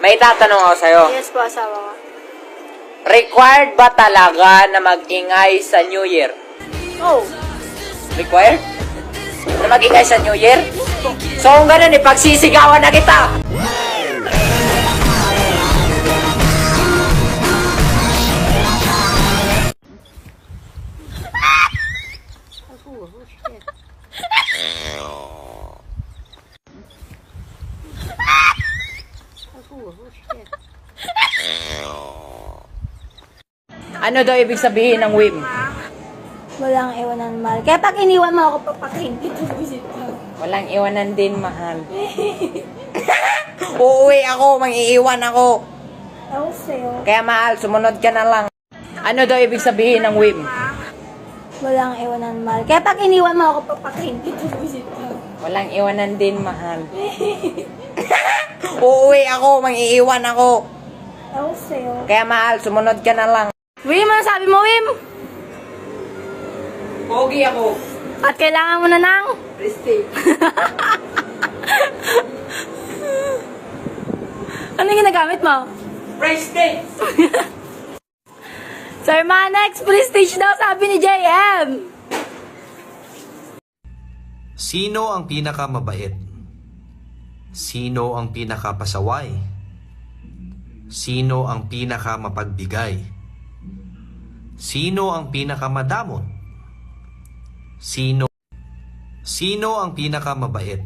May tatanong ako sa'yo. Yes po, asawa ko. Required ba talaga na mag-ingay sa New Year? Oh, Required? Na mag-ingay sa New Year? So kung ganun, ipagsisigawan na kita! Ano daw ibig sabihin ng whim? walang iwanan mahal. Kaya pag iniwan mo ako, papakain ko. Walang iwanan din, mahal. Uuwi ako, mang-iiwan ako. Ako sa'yo. Kaya mahal, sumunod ka na lang. Ano daw ibig sabihin ng whim? Walang iwanan mahal. Kaya pag iniwan mo ako, papakain ko. Walang iwanan din, mahal. Uuwi ako, mang-iiwan ako. Ako sa'yo. Kaya mahal, sumunod ka na lang. Wim, ano sabi mo, Wim? Pogi ako. At kailangan mo na ng... Prestige. Ano yung ginagamit mo? Prestige! Sir Manex, prestige daw, sabi ni JM. Sino ang pinakamabait? Sino ang pinakapasaway? Sino ang pinakamapagbigay? Sino ang pinakamadamot? Sino Sino ang pinakamabait?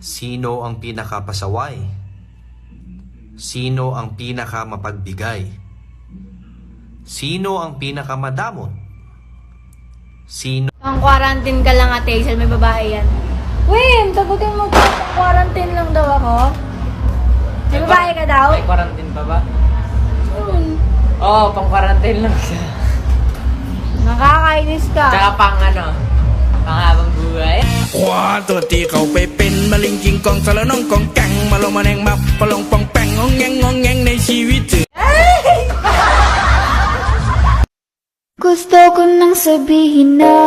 Sino ang pinakapasaway? Sino ang pinakamapagbigay? Sino ang pinakamadamot? Sino Pang quarantine ka lang, Ate Hazel, may babae yan. Wim, tagutin mo ko, pang quarantine lang daw ako. May babae ka daw? May quarantine pa ba? Yun. Oo, oh, pang quarantine lang siya. Nakakainis ka. Tsaka pang ano, panghabang buhay. คว้าตัวตีเขาไปเป็นมะเร็งกิงกองสารน้องกองแกงมาลงมาแนงมาปะลงปองแปงงองแงงงองแงงในชีวิตเธอ Gusto ko nang sabihin na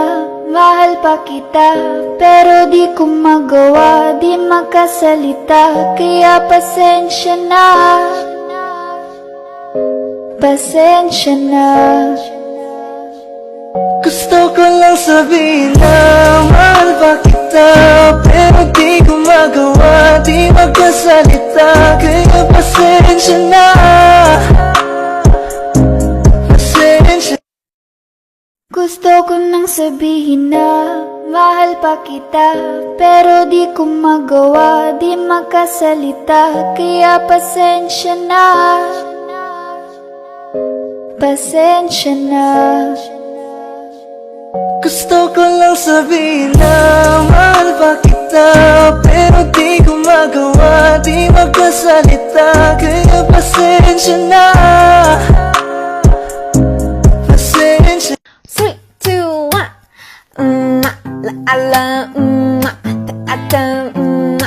mahal pa kita Pero di ko magawa, di makasalita Kaya pasensya na Pasensya na. Gusto ko lang sabihin na mahal pa kita? Pero di ko magawa, di magkasalita. Kaya pasensya na. Pasensya. Gusto ko nang sabihin na mahal pa kita. Pero di ko magawa, di makasalita Kaya pasensya na Pasensya na. Gusto ko lang sabihin na mahal pa kita Pero di ko magawa, di magkasalita Kaya pasensya na. Pasensya. Three, two, one. Mm, la, la, la, mm, ta, ta, mm,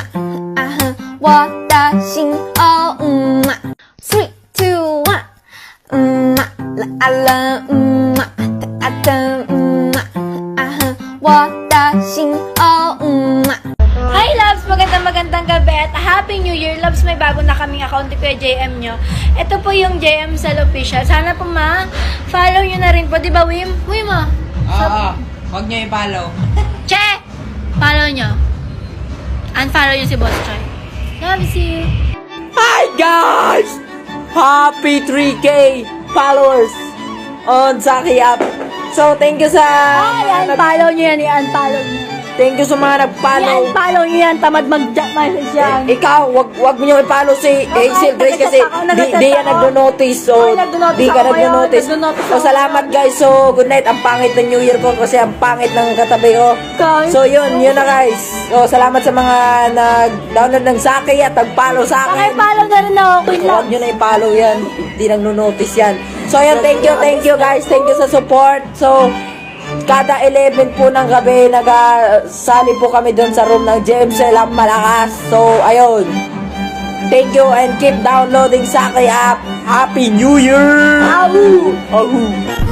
ah, wa, da, xin, Magandang gabi at Happy New Year! Loves, may bago na kaming account ni Kuya JM nyo. Ito po yung JM Sal Official. Sana po ma-follow nyo na rin po. Di ba, Wim? Wim ah! Oo, huwag niyo i-follow. Che! Follow nyo. Unfollow nyo si Boss Choi. Love you! Hi guys! Happy 3K followers on Saki app. So, thank you sa... Ay, unfollow nyo yan. I-unfollow nyo. Thank you sa mga nag-follow. I-unfollow nyo yan. Tamad mag-message yan. Ikaw, wag wag mo niyo i-follow si Hazel Grace kasi ako, di, di yan ako. nagno-notice. So, di ka nagno-notice So, salamat guys. So, good night. Ang pangit ng New Year ko kasi ang pangit ng katabi ko. So, yun. Yun na guys. So, salamat sa mga nag-download ng Saki at nag-follow sa akin. Pakipollow na rin ako. Huwag nyo na i-follow yan. Hindi nang notice yan. So, yun, thank you, thank you guys. Thank you sa support. So, kada 11 po ng gabi, nagasali po kami doon sa room ng James Elam Malakas. So, ayun. Thank you and keep downloading Saki app. Happy New Year! Ahu! Ahu!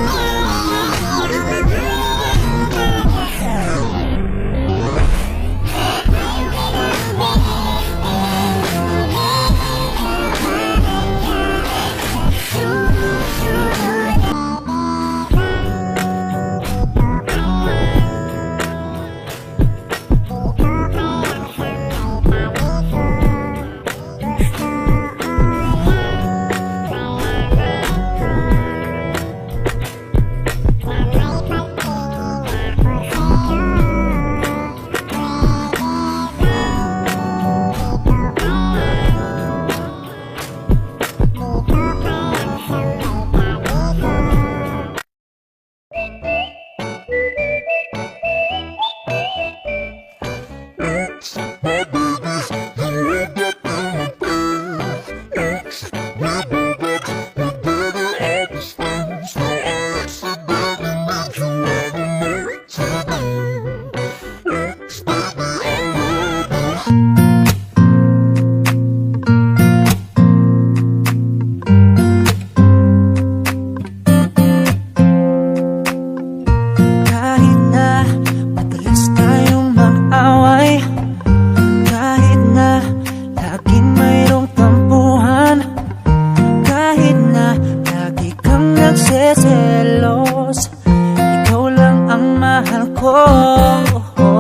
ako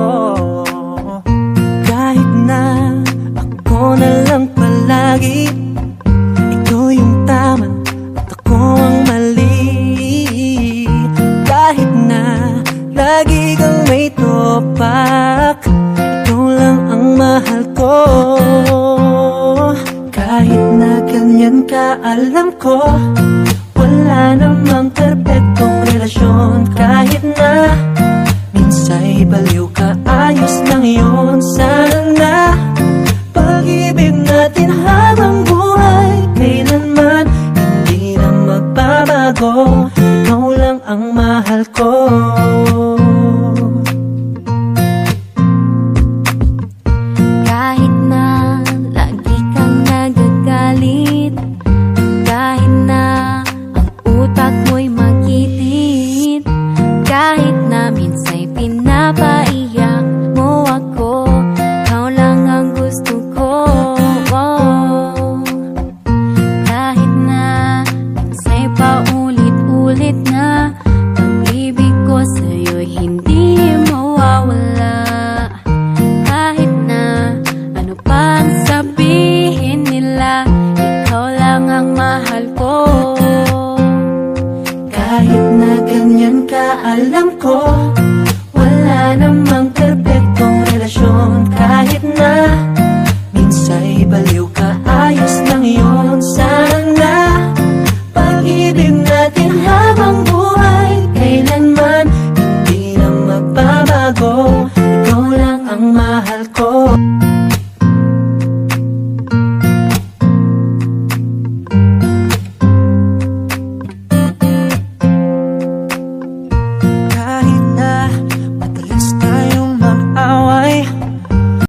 Kahit na ako na lang palagi Ikaw yung tama at ang mali. Kahit na lagi kang may topak Ikaw lang ang mahal ko. Kahit na ganyan ka alam ko alcohol.